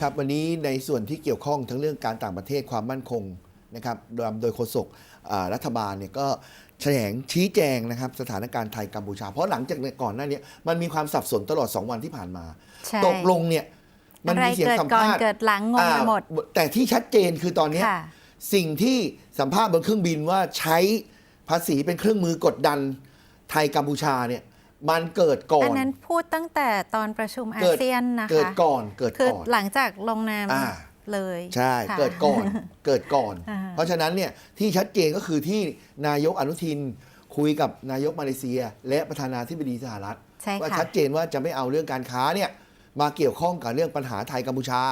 ครับวันนี้ในส่วนที่เกี่ยวข้องทั้งเรื่องการต่างประเทศความมั่นคงนะครับโดยโดยโฆษกอ่ารัฐบาลเนี่ยก็แถลงชี้แจงนะครับสถานการณ์ไทยกัมพูชา เพราะหลังจากเนี่ยก่อนหน้านี้มันมีความสับสนตลอด 2 วันที่ผ่านมาใช่ตกลงเนี่ยมันอะไรมีเสียงเกิดสัมก่อนภาษณ์เกิดหลังงงไปหมดอ่าแต่ที่ชัดเจนคือตอนเนี้ยค่ะสิ่งที่สัมภาษณ์บนเครื่องบินว่าใช้ภาษีเป็นเครื่องมือกดดันไทยกัมพูชาเนี่ย มันเกิดก่ออันนนั้นพูดตั้งแต่ตอนประชุมอาเกิด เซียนนะคะ เกิดก่อนเกิดคือก่อน หลังจากลงนามอ่า เลยใช่ค่ะ เกิดก่อน เกิดก่อน อ่า เพราะฉะนั้นเนี่ยที่ชัดเจนก็คือที่นายกอนุทิน คุยกับนายกมาเลเซีย และประธานาธิบดีสหรัฐ ใช่ว่าค่ะ ชัดเจนว่าจะไม่เอาเรื่องการค้าเนี่ยมาเกี่ยวข้องกับเรื่องปัญหาไทยกัมพูชา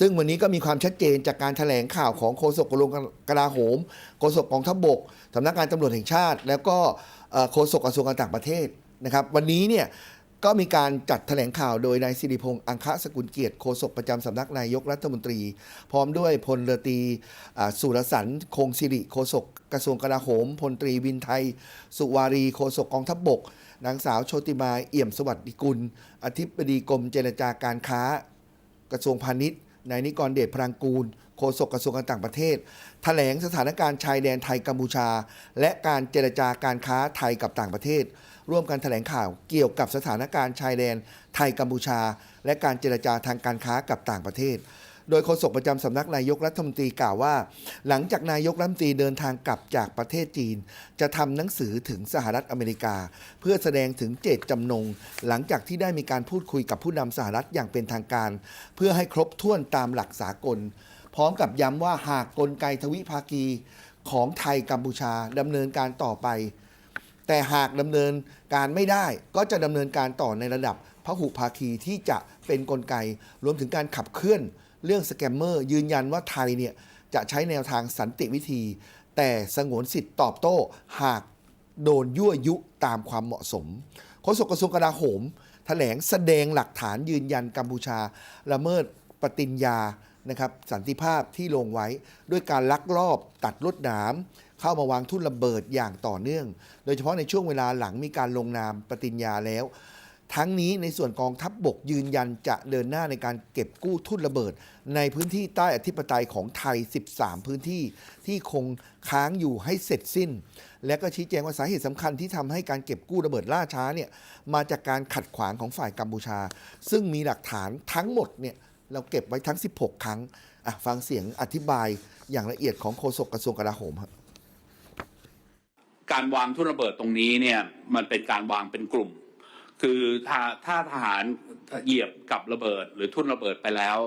ซึ่งวันนี้ก็มีความชัดเจนจากการแถลงข่าวของโฆษกกระทรวงกลาโหมโฆษกกองทัพบกสำนักงานตำรวจแห่งชาติ แล้วก็เอ่อโฆษกกระทรวงการต่างประเทศ นะครับ วันนี้เนี่ยก็มีการจัดแถลงข่าวโดยนายสิริพงษ์อังคสกุลเกียรติโฆษกประจำสำนักนายกรัฐมนตรี พร้อมด้วยพลเรือตรีสุรสันต์คงสิริโฆษกกระทรวงกลาโหม พลตรีวินไทย สุวารีโฆษกกองทัพบบก นางสาวโชติมาเอี่ยมสวัสดิกุล อธิบดีกรมเจรจาการค้า กระทรวงพาณิชย์นายนิกรเดชพลังกูลโฆษกกระทรวงการต่างประเทศแถลงสถานการณ์ชายแดนไทยกัมพูชา และการเจรจาการค้าไทยกับต่างประเทศ ร่วมกันแถลงข่าวเกี่ยวกับสถานการณ์ชายแดนไทยกัมพูชา และการเจรจาทางการค้ากับต่างประเทศ โดยโฆษกประจำสำนักนายกรัฐมนตรีกล่าวว่า หลังจากนายกรัฐมนตรีเดินทางกลับจากประเทศจีน จะทำหนังสือถึงสหรัฐอเมริกา เพื่อแสดงถึงเจตจำนง หลังจากที่ได้มีการพูดคุยกับผู้นำสหรัฐอย่างเป็นทางการ เพื่อให้ครบถ้วนตามหลักสากล พร้อมกับย้ำว่าหากกลไกทวิภาคีของไทยกัมพูชาดำเนินการต่อไป แต่หากดำเนินการไม่ได้ก็จะดำเนินการต่อในระดับพหุภาคีที่จะเป็นกลไก รวมถึงการขับเคลื่อนเรื่องสแกมเมอร์ ยืนยันว่าไทยเนี่ยจะใช้แนวทางสันติวิธี แต่สงวนสิทธิ์ตอบโต้ หากโดนยั่วยุตามความเหมาะสมโฆษกกระทรวงกลาโหมแถลงแสดงหลักฐานยืนยันกัมพูชา ละเมิดปฏิญญานะครับสันติภาพที่ลงไว้ด้วยการลักลอบตัดลวดหนาม เข้ามาวางทุ่นระเบิดอย่างต่อเนื่อง โดยเฉพาะในช่วงเวลาหลังมีการลงนามปฏิญญาแล้ว ทั้งนี้ในส่วนกองทัพบบกยืนยันจะเดินหน้าในการเก็บกู้ทุ่นระเบิด ในพื้นที่ใต้อธิปไตยของไทย 13 พื้นที่ที่คงค้างอยู่ให้เสร็จสิ้น และก็ชี้แจงว่าสาเหตุสำคัญที่ทำให้การเก็บกู้ระเบิดล่าช้าเนี่ยมาจากการขัดขวางของฝ่ายกัมพูชา ซึ่งมีหลักฐานทั้งหมดเนี่ยเราเก็บไว้ทั้ง 16 ครั้ง ฟังเสียงอธิบายอย่างละเอียดของโฆษกกระทรวงกลาโหมครับ การวางทุ่นระเบิดตรงนี้เนี่ยมันเป็นการวางเป็นกลุ่ม คือถ้าถ้าทหารเหยียบกับระเบิดหรือทุ่นระเบิดไปแล้ว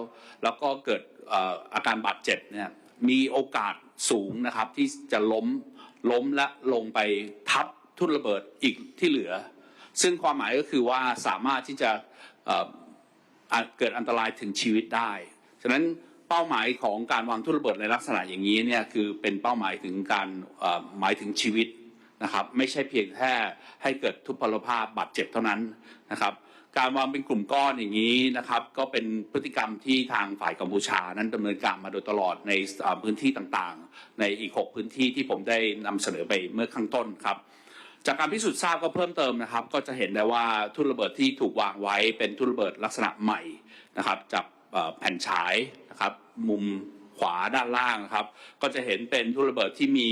แล้วก็เกิดออาการบาดเจ็บเนี่ยมีโอกาสสูงนะครับที่จะล้มล้มและลงไปทับทุ่นระเบิดอีกที่เหลือ ซึ่งความหมายก็คือว่าสามารถที่จะเเกิดอันตรายถึงชีวิตได้ ฉะนั้นเป้าหมายของการวางทุ่นระเบิดในลักษณะอย่างนี้เนี่ยคือเป็นเป้าหมายถึงการหมายถึงชีวิต นะครับไม่ใช่เพียงแค่ให้เกิดทุพพลภาพบาดเจ็บเท่านั้นนะครับ การวางเป็นกลุ่มก้อนอย่างนี้นะครับ ก็เป็นพฤติกรรมที่ทางฝ่ายกัมพูชานั้นดำเนินการมาโดยตลอดในพื้นที่ต่างๆ ในอีก 6 พื้นที่ที่ผมได้นำเสนอไปเมื่อข้างต้นครับจากการพิสูจน์ทราบก็เพิ่มเติมนะครับ ก็จะเห็นได้ว่าทุ่นระเบิดที่ถูกวางไว้เป็นทุ่นระเบิดลักษณะใหม่นะครับจากแผ่นฉายนะครับ มุมขวาด้านล่างนะครับ ก็จะเห็นเป็นทุ่นระเบิดที่มี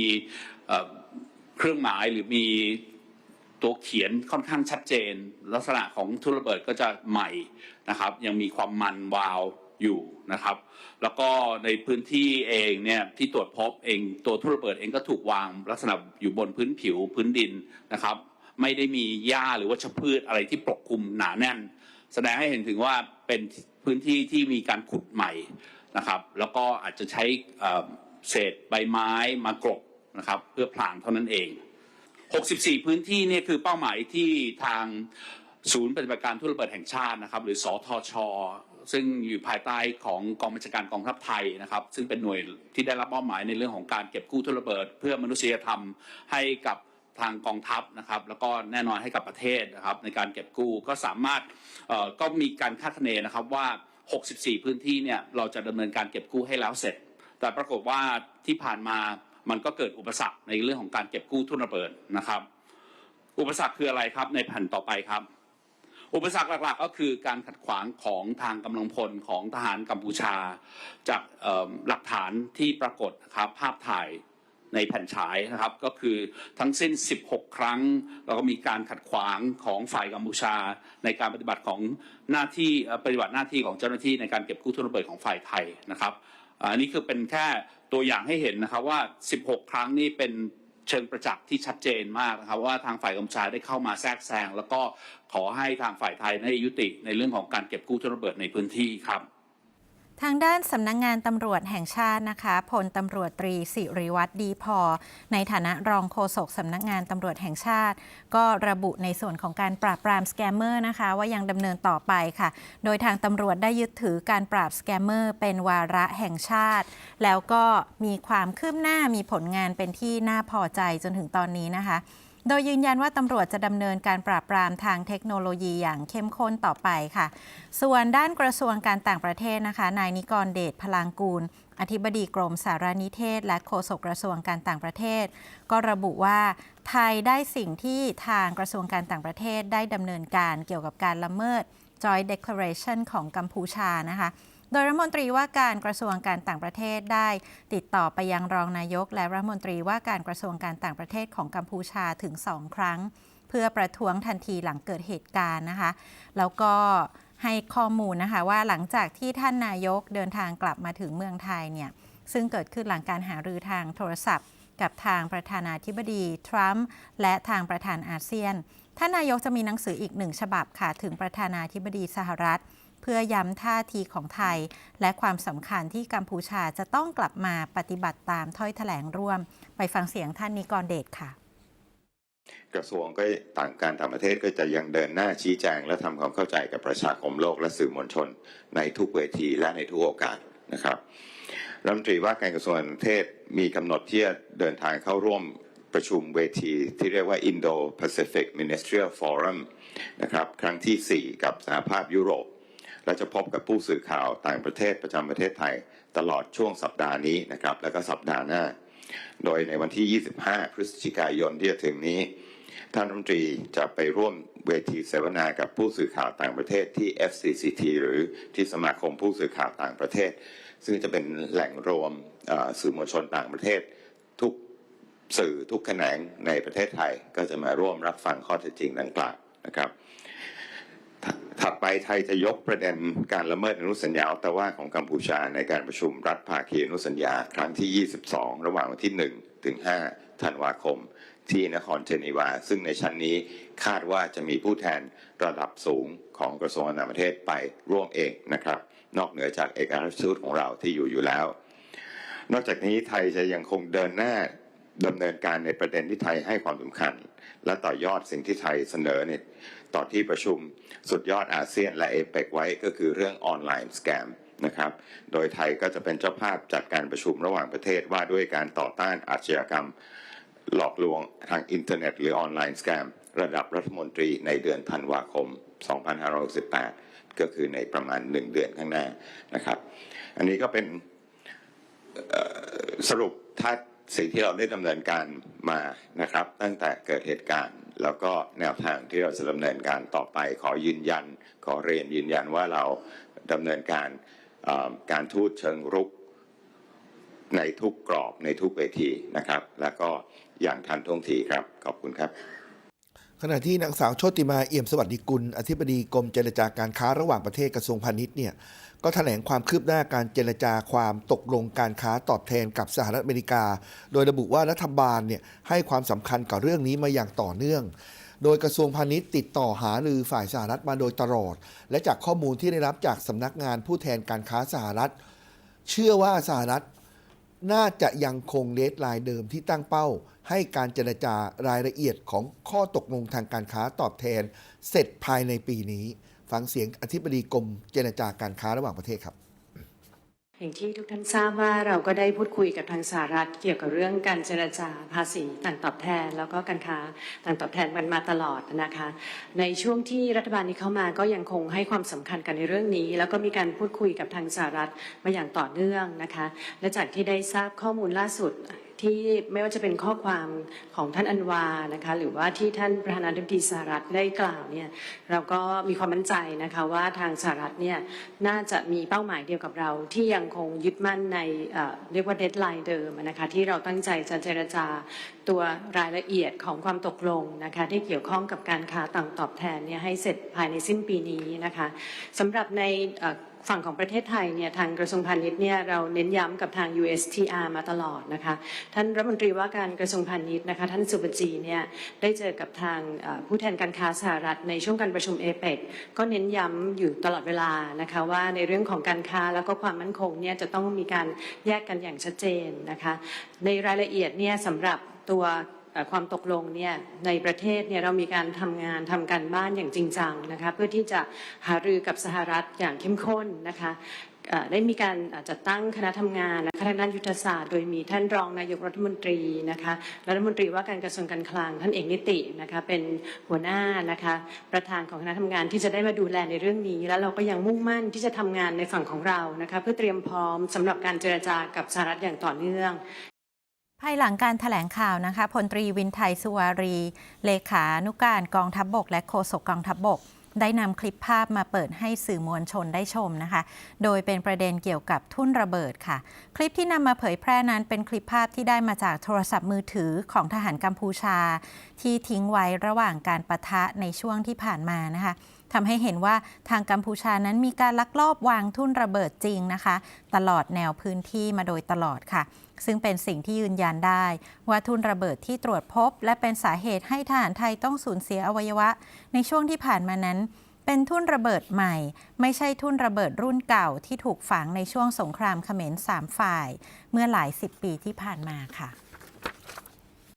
เครื่องหมายหรือมีตัวเขียนค่อนข้างชัดเจน ลักษณะของทุ่นระเบิดก็จะใหม่นะครับ ยังมีความมันวาวอยู่นะครับ แล้วก็ในพื้นที่เองเนี่ยที่ตรวจพบเองตัวทุ่นระเบิดเองก็ถูกวางลักษณะอยู่บนพื้นผิวพื้นดินนะครับ ไม่ได้มีหญ้าหรือว่าชพืชอะไรที่ปกคลุมหนาแน่น แสดงให้เห็นถึงว่าเป็นพื้นที่ที่มีการขุดใหม่นะครับ แล้วก็อาจจะใช้เอ่อเศษใบไม้มากรบ นะครับเพื่อพลางเท่านั้นเอง 64 พื้นที่เนี่ยคือเป้าหมายที่ทางศูนย์ปฏิบัติการทุนระเบิดแห่งชาตินะครับ หรือสทช ซึ่งอยู่ภายใต้ของกองบัญชาการกองทัพไทยนะครับ ซึ่งเป็นหน่วยที่ได้รับมอบหมายในเรื่องของการเก็บกู้ทุนระเบิด เพื่อมนุษยธรรมให้กับทางกองทัพนะครับ แล้วก็แน่นอนให้กับประเทศนะครับ ในการเก็บกู้ก็สามารถก็มีการคาดคะเนนะครับว่า 64 พื้นที่เนี่ยเราจะดำเนินการเก็บกู้ให้แล้วเสร็จ แต่ปรากฏว่าที่ผ่านมา มันก็เกิดอุปสรรคในเรื่องของการเก็บกู้ทุนระเบิดนะครับ อุปสรรคคืออะไรครับในแผ่นต่อไปครับ อุปสรรคหลักๆ ก็คือการขัดขวางของทางกำลังพลของทหารกัมพูชา จากหลักฐานที่ปรากฏนะครับภาพถ่ายในแผ่นฉายนะครับก็คือทั้งสิ้น 16 ครั้ง แล้วก็มีการขัดขวางของฝ่ายกัมพูชา ในการปฏิบัติของหน้าที่ปฏิบัติหน้าที่ของเจ้าหน้าที่ในการเก็บกู้ทุนระเบิดของฝ่ายไทยนะครับอันนี้คือเป็นแค่ ตัวอย่างให้เห็นนะครับว่า 16 ครั้งนี่เป็นเชิงประจักษ์ที่ชัดเจนมากนะครับว่าทางฝ่ายกัมพูชาได้เข้ามาแทรกแซงแล้วก็ขอให้ทางฝ่ายไทยได้ยุติในเรื่องของการเก็บกู้ทุนระเบิดในพื้นที่ครับ ทางด้านสำนักงงานตำรวจแห่งชาตินะคะพลตำรวจตรีสิริวัตรดีพอ ในฐานะรองโฆษกสำนักงานตำรวจแห่งชาติ ก็ระบุในส่วนของการปราบปรามสแกมเมอร์นะคะว่ายังดำเนินต่อไปค่ะ โดยทางตำรวจได้ยึดถือการปราบสแกมเมอร์เป็นวาระแห่งชาติ แล้วก็มีความคืบหน้ามีผลงานเป็นที่น่าพอใจจนถึงตอนนี้นะคะ โดยยืนยันว่าตำรวจจะดำเนินการปราบปรามทางเทคโนโลยีอย่างเข้มข้นต่อไปค่ะ ส่วนด้านกระทรวงการต่างประเทศนะคะ นายนิกรเดชพลางกูล อธิบดีกรมสารนิเทศ และโฆษกกระทรวงการต่างประเทศ ก็ระบุว่าไทยได้สิ่งที่ทางกระทรวงการต่างประเทศได้ดำเนินการเกี่ยวกับการละเมิด Joint Declaration ของกัมพูชานะคะ ดยรัฐมนตรีว่าการกระทรวงการต่างประเทศได้ ติดต่อไปยังรองนายก และรัฐมนตรีว่าการกระทรวงการต่างประเทศของกัมพูชาถึงสองครั้ง เพื่อประท้วงทันทีหลังเกิดเหตุการณ์นะคะ แล้วก็ให้ข้อมูลนะคะว่าหลังจากที่ท่านนายกเดินทางกลับมาถึงเมืองไทยเนี่ยซึ่งเกิดขึ้นหลังการหารือทางโทรศัพท์ กับทางประธานาธิบดีทรัมป์และทางประธานอาเซียนท่านนายกจะมีหนังสืออีกหนึ่งฉบับค่ะถึงประธานาธิบดีสหรัฐ พื่อย้ำท่าทีของไทย และความสำคัญที่กัมพูชาจะต้องกลับมาปฏิบัติตามถ้อยแถลงร่วม ไปฟังเสียงท่านนิกรเดชค่ะ กระทรวงก็ต่างการต่างประเทศก็จะยังเดินหน้าชี้แจง และทำความเข้าใจกับประชาคมโลกและสื่อมวลชน ในทุกเวทีและในทุกโอกาสนะครับรัฐมนตรีว่าการกระทรวงต่างประเทศมีกำหนดที่จะเดินทางเข้าร่วมประชุมเวทีที่เรียกว่า Indo-Pacific Ministerial Forum นะครับครั้งทีสี่4 กับสหภาพยุโรป และจะพบกับผู้สื่อข่าวต่างประเทศประจำประเทศไทย ตลอดช่วงสัปดาห์นี้นะครับ แล้วก็สัปดาห์หน้า โดยในวันที่ 25 พฤศจิกายนที่จะถึงนี้ ท่านรัฐมนตรีจะไปร่วมเวทีเสวนากับผู้สื่อข่าวต่างประเทศที่ FCCT หรือที่สมาคมผู้สื่อข่าวต่างประเทศ ซึ่งจะเป็นแหล่งรวมสื่อมวลชนต่างประเทศ ทุกสื่อทุกแขนงในประเทศไทย ก็จะมาร่วมรับฟังข้อเท็จจริงดังกล่าวนะครับ ถัดไปไทยจะยกประเด็นการละเมิดอนุสัญญาตตาวาของกัมพูชาในการประชุมรัฐภาคีอนุสัญญา ครั้งที่ 22 ระหว่างวันที่ 1 ถึง 5 ธันวาคม ที่นครเจนีวา ซึ่งในชั้นนี้คาดว่าจะมีผู้แทนระดับสูงของกระทรวงต่างประเทศไปร่วมเองนะครับ นอกเหนือจากเอกอัครราชทูตของเราที่อยู่อยู่แล้ว นอกจากนี้ไทยจะยังคงเดินหน้าดำเนินการในประเด็นที่ไทยให้ความสำคัญ และต่อยอดสิ่งที่ไทยเสนอเนี่ยต่อที่ประชุมสุดยอดอาเซียนและเอเปกไว้ก็คือเรื่องออนไลน์สแกมนะครับ โดยไทยก็จะเป็นเจ้าภาพจัดการประชุมระหว่างประเทศว่าด้วยการต่อต้านอาชญากรรม หลอกลวงทางอินเทอร์เน็ต หรือออนไลน์สแกมระดับรัฐมนตรีในเดือนธันวาคม 2568 ก็คือในประมาณ 1 เดือนข้างหน้านะครับ อันนี้ก็เป็นสรุปถ้า สิ่งที่เราได้ดำเนินการมานะครับ ตั้งแต่เกิดเหตุการณ์ แล้วก็แนวทางที่เราจะดำเนินการต่อไป ขอยืนยัน ขอเรียนยืนยันว่าเราดำเนินการการทูตเชิงรุกในทุกกรอบในทุกเวทีนะครับ แล้วก็อย่างทันท่วงทีครับ ขอบคุณครับ ขณะที่นางสาวโชติมาเอี่ยมสวัสดิกุล อธิบดีกรมเจรจาการค้าระหว่างประเทศกระทรวงพาณิชย์เนี่ยก็แถลงความคืบหน้าการเจรจาความตกลงการค้าตอบแทนกับสหรัฐอเมริกา โดยระบุว่ารัฐบาลเนี่ยให้ความสำคัญกับเรื่องนี้มาอย่างต่อเนื่อง โดยกระทรวงพาณิชย์ติดต่อหารือฝ่ายสหรัฐมาโดยตลอด และจากข้อมูลที่ได้รับจากสำนักงานผู้แทนการค้าสหรัฐ เชื่อว่าสหรัฐ น่าจะยังคงเลทไลน์เดิมที่ตั้งเป้า ให้การเจรจารายละเอียดของข้อตกลงทางการค้าตอบแทน เสร็จภายในปีนี้ ฟังเสียงอธิบดีกรมเจรจาการค้าระหว่างประเทศครับ อย่างที่ทุกท่านทราบว่าเราก็ได้พูดคุยกับทางสหรัฐ เกี่ยวกับเรื่องการเจรจาภาษีต่างตอบแทน แล้วก็การค้าต่างตอบแทนมันมาตลอดนะคะ ในช่วงที่รัฐบาลนี้เข้ามาก็ยังคงให้ความสำคัญกันในเรื่องนี้ แล้วก็มีการพูดคุยกับทางสหรัฐมาอย่างต่อเนื่องนะคะ และจากที่ได้ทราบข้อมูลล่าสุด ที่ไม่ว่าจะเป็นข้อความของท่านอันวานะคะหรือว่าที่ท่านประธานาธิบดีสหรัฐได้กล่าวเนี่ยเราก็มีความมั่นใจนะคะว่าทางสหรัฐเนี่ยน่าจะมีเป้าหมายเดียวกับเรา ที่ยังคงยึดมั่นในเเรียกว่าเดทไลน์เดิมนะคะที่เราตั้งใจจะเจรจาตัวรายละเอียดของความตกลงนะคะที่เกี่ยวข้องกับการค้าต่างตอบแทนเนี่ยให้เสร็จภายในสิ้นปีนี้นะคะสำหรับใน ฝั่งของประเทศไทยเนี่ยทางกระทรวงพาณิชย์เนี่ยเราเน้นย้ำกับทาง USTR มาตลอดนะคะ ท่านรัฐมนตรีว่าการกระทรวงพาณิชย์นะคะท่านสุบจีเนี่ยได้เจอกับทางผู้แทนการค้าสหรัฐในช่วงการประชุมเอเปกก็เน้นย้ำอยู่ตลอดเวลานะคะว่าในเรื่องของการค้าแล้วก็ความมั่นคงเนี่ยจะต้องมีการแยกกันอย่างชัดเจนนะคะในรายละเอียดเนี่ยสำหรับตัว ความตกลงเนี่ยในประเทศเนี่ยเรามีการทำงานทำการบ้านอย่างจริงจังนะคะเพื่อที่จะหารือกับสหรัฐอย่างเข้มข้นนะคะได้มีการจัดตั้งคณะทำงานนะคะทางด้านยุทธศาสตร์ โดยมีท่านรองนายกรัฐมนตรีนะคะรัฐมนตรีว่าการกระทรวงการคลังท่านเอกนิตินะคะเป็นหัวหน้านะคะประธานของคณะทำงานที่จะได้มาดูแลในเรื่องนี้ แล้วเราก็ยังมุ่งมั่นที่จะทำงานในฝั่งของเรานะคะเพื่อเตรียมพร้อมสำหรับการเจรจากับสหรัฐอย่างต่อเนื่อง ภายหลังการถแถลงข่าวนะคะพลตรีวินไทยสุวารี เลขานุการกองทัพบบก และโฆษกกองทัพบบก ได้นำคลิปภาพมาเปิดให้สื่อมวลชนได้ชมนะคะ โดยเป็นประเด็นเกี่ยวกับทุ่นระเบิดค่ะ คลิปที่นำมาเผยแพร่นั้นเป็นคลิปภาพที่ได้มาจากโทรศัพท์มือถือของทหารกัมพูชา ที่ทิ้งไว้ระหว่างการประทะในช่วงที่ผ่านมานะคะ ทำให้เห็นว่าทางกัมพูชานั้นมีการลักลอบวางทุ่นระเบิดจริงนะคะ ตลอดแนวพื้นที่มาโดยตลอดค่ะ ซึ่งเป็นสิ่งที่ยืนยันได้ ว่าทุนระเบิดที่ตรวจพบ และเป็นสาเหตุให้ทหารไทยต้องสูญเสียอวัยวะ ในช่วงที่ผ่านมานั้นเป็นทุนระเบิดใหม่ ไม่ใช่ทุนระเบิดรุ่นเก่าที่ถูกฝังในช่วงสงครามเขมรสามฝ่าย เมื่อหลายสิบปีที่ผ่านมาค่ะ